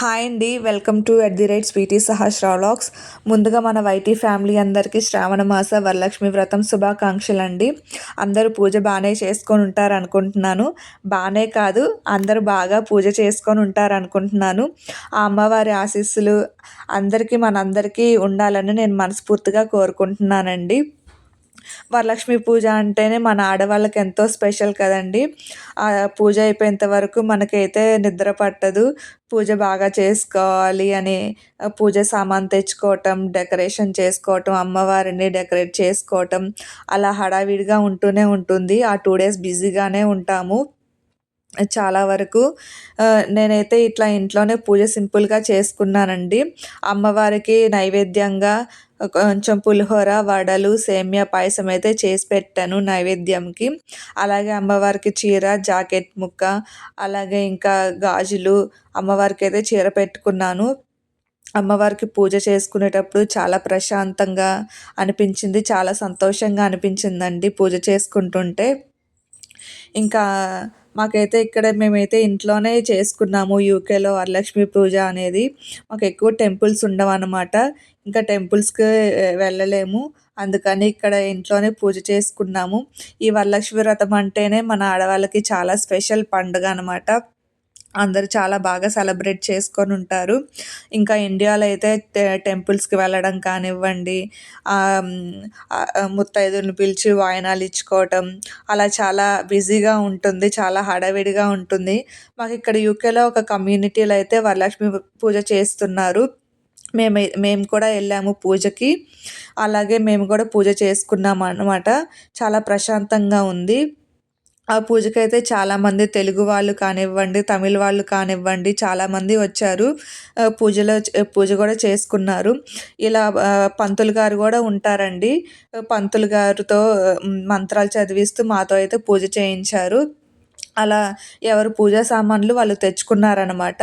Hi అండి welcome to at the rate Sweety సహా vlogs ముందుగా మన వైటీ ఫ్యామిలీ అందరికీ శ్రావణ మాస వరలక్ష్మి వ్రతం శుభాకాంక్షలు అండి. అందరూ పూజ బాగానే చేసుకొని ఉంటారు అనుకుంటున్నాను బాగానే కాదు అందరూ బాగా పూజ చేసుకొని ఉంటారు అనుకుంటున్నాను ఆ అమ్మవారి ఆశీస్సులు అందరికీ మనందరికీ ఉండాలని నేను మనస్ఫూర్తిగా కోరుకుంటున్నానండి. వరలక్ష్మి పూజ అంటేనే మన ఆడవాళ్ళకి ఎంతో స్పెషల్ కదండి. ఆ పూజ అయిపోయేంత వరకు మనకైతే నిద్ర పట్టదు. పూజ బాగా చేసుకోవాలి అని పూజ సామాన్ తెచ్చుకోవటం డెకరేషన్ చేసుకోవటం అమ్మవారిని డెకరేట్ చేసుకోవటం అలా హడావిడిగా ఉంటూనే ఉంటుంది. ఆ టూ డేస్ బిజీగానే ఉంటాము. చాలా వరకు నేనైతే ఇట్లా ఇంట్లోనే పూజ సింపుల్గా చేసుకున్నానండి. అమ్మవారికి నైవేద్యంగా కొంచెం పులిహోర వడలు సేమ్యా పాయసం అయితే చేసి పెట్టాను నైవేద్యంకి. అలాగే అమ్మవారికి చీర జాకెట్ ముక్క అలాగే ఇంకా గాజులు అమ్మవారికి అయితే చీర పెట్టుకున్నాను. అమ్మవారికి పూజ చేసుకునేటప్పుడు చాలా ప్రశాంతంగా అనిపించింది చాలా సంతోషంగా అనిపించిందండి పూజ చేసుకుంటుంటే. ఇంకా మాకైతే ఇక్కడ మేమైతే ఇంట్లోనే చేసుకున్నాము యూకేలో వరలక్ష్మి పూజ అనేది. మాకు ఎక్కువ టెంపుల్స్ ఉండవు అనమాట ఇంకా టెంపుల్స్కి వెళ్ళలేము. అందుకని ఇక్కడ ఇంట్లోనే పూజ చేసుకున్నాము. ఈ వరలక్ష్మి వ్రతం అంటేనే మన ఆడవాళ్ళకి చాలా స్పెషల్ పండుగ అనమాట అందరు చాలా బాగా సెలబ్రేట్ చేసుకొని ఉంటారు. ఇంకా ఇండియాలో అయితే టెంపుల్స్కి వెళ్ళడం కానివ్వండి ముత్తైదుని పిలిచి వాయనాలు ఇచ్చుకోవటం అలా చాలా బిజీగా ఉంటుంది చాలా హడావిడిగా ఉంటుంది. మాకు ఇక్కడ యూకేలో ఒక కమ్యూనిటీలో అయితే వరలక్ష్మి పూజ చేస్తున్నారు. మేము మేము కూడా వెళ్ళాము పూజకి. అలాగే మేము కూడా పూజ చేసుకున్నాం అన్నమాట చాలా ప్రశాంతంగా ఉంది. ఆ పూజకైతే చాలామంది తెలుగు వాళ్ళు కానివ్వండి తమిళ వాళ్ళు కానివ్వండి చాలామంది వచ్చారు. పూజలో పూజ కూడా చేసుకున్నారు. ఇలా పంతులు గారు కూడా ఉంటారండి. పంతులు గారితో మంత్రాలు చదివిస్తూ మాతో అయితే పూజ చేయించారు. అలా ఎవరు పూజా సామాన్లు వాళ్ళు తెచ్చుకున్నారనమాట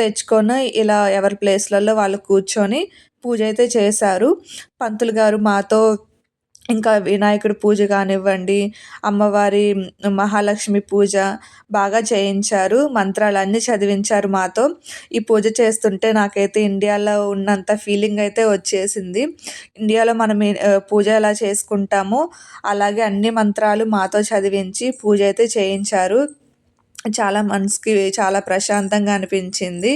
తెచ్చుకొని ఇలా ఎవరి ప్లేస్లలో వాళ్ళు కూర్చొని పూజ అయితే చేశారు. పంతులు గారు మాతో ఇంకా వినాయకుడి పూజ కానివ్వండి అమ్మవారి మహాలక్ష్మి పూజ బాగా చేయించారు మంత్రాలు అన్నీ చదివించారు మాతో. ఈ పూజ చేస్తుంటే నాకైతే ఇండియాలో ఉన్నంత ఫీలింగ్ అయితే వచ్చేసింది. ఇండియాలో మనం పూజ ఎలా చేసుకుంటామో అలాగే అన్ని మంత్రాలు మాతో చదివించి పూజ అయితే చేయించారు. చాలా మనసుకి చాలా ప్రశాంతంగా అనిపించింది.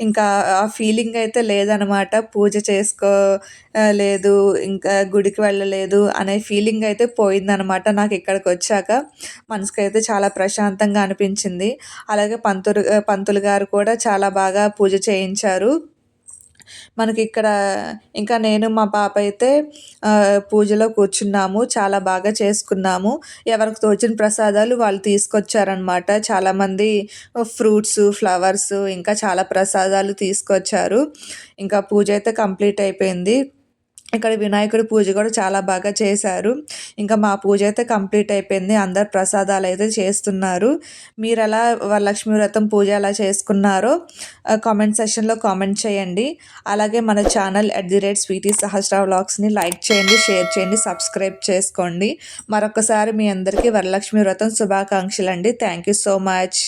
ఇంకా ఆ ఫీలింగ్ అయితే లేదనమాట. పూజ చేసుకో లేదు ఇంకా గుడికి వెళ్ళలేదు అనే ఫీలింగ్ అయితే పోయిందనమాట నాకు ఇక్కడికి వచ్చాక. మనసుకి అయితే చాలా ప్రశాంతంగా అనిపించింది. అలాగే పంతులు పంతులు గారు కూడా చాలా బాగా పూజ చేయించారు. మనకి ఇక్కడ ఇంకా నేను మా పాప అయితే పూజలో కూర్చున్నాము చాలా బాగా చేసుకున్నాము. ఎవరికి తోచిన ప్రసాదాలు వాళ్ళు తీసుకొచ్చారనమాట చాలామంది ఫ్రూట్స్ ఫ్లవర్స్ ఇంకా చాలా ప్రసాదాలు తీసుకొచ్చారు. ఇంకా పూజ అయితే కంప్లీట్ అయిపోయింది. ఇక్కడ వినాయకుడి పూజ కూడా చాలా బాగా చేశారు. ఇంకా మా పూజ అయితే కంప్లీట్ అయిపోయింది. అందరు ప్రసాదాలు అయితే చేస్తున్నారు. మీరు ఎలా వరలక్ష్మి వ్రతం పూజ ఎలా చేసుకున్నారో కామెంట్ సెషన్లో కామెంట్ చేయండి. అలాగే మన channel at the rate Sweety Sahasra వ్లాగ్స్ని like చేయండి షేర్ చేయండి సబ్స్క్రైబ్ చేసుకోండి. మరొకసారి మీ అందరికీ వరలక్ష్మి వ్రతం శుభాకాంక్షలు అండి థ్యాంక్ యూ సో మచ్